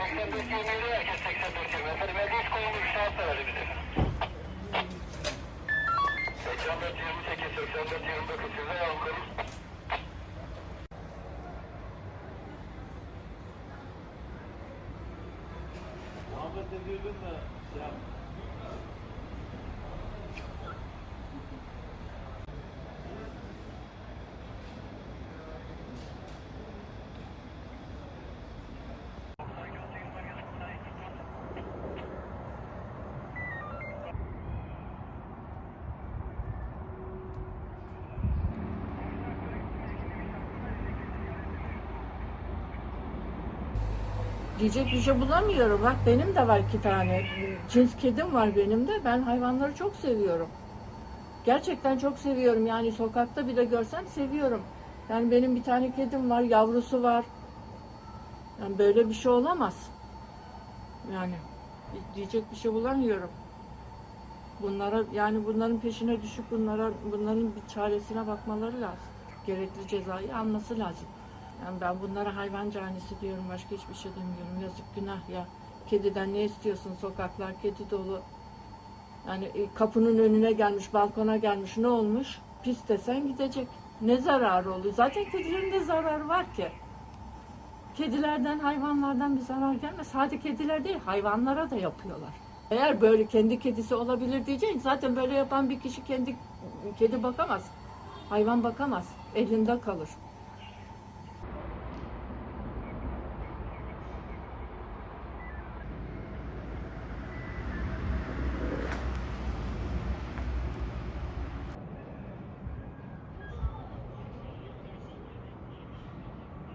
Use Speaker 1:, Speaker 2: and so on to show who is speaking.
Speaker 1: 85 20 herkes 85 20. Efendim elde hiç konulmuş şans verelim bize. 84 28 84 29 size yavrum.
Speaker 2: Muhabbet ediyordun da şey yap.
Speaker 3: Diyecek bir şey bulamıyorum. Bak benim de var iki tane. Cins kedim var benim de. Ben hayvanları çok seviyorum. Gerçekten çok seviyorum. Yani sokakta bile görsem seviyorum. Yani benim bir tane kedim var, yavrusu var. Yani böyle bir şey olamaz. Yani diyecek bir şey bulamıyorum. Bunlara yani bunların peşine düşüp bunlara bunların bir çaresine bakmaları lazım. Gerekli cezayı alması lazım. Yani ben bunlara hayvan canisi diyorum. Başka hiçbir şey demiyorum. Yazık günah ya. Kediden ne istiyorsun? Sokaklar kedi dolu. Yani e, kapının önüne gelmiş, balkona gelmiş. Ne olmuş? Pis desen gidecek. Ne zararı oluyor? Zaten kedilerin de zararı var ki. Kedilerden, hayvanlardan bir zarar gelmez. Sadece kediler değil, hayvanlara da yapıyorlar. Eğer böyle kendi kedisi olabilir diyeceğin zaten böyle yapan bir kişi kendi kedi bakamaz. Hayvan bakamaz. Elinde kalır.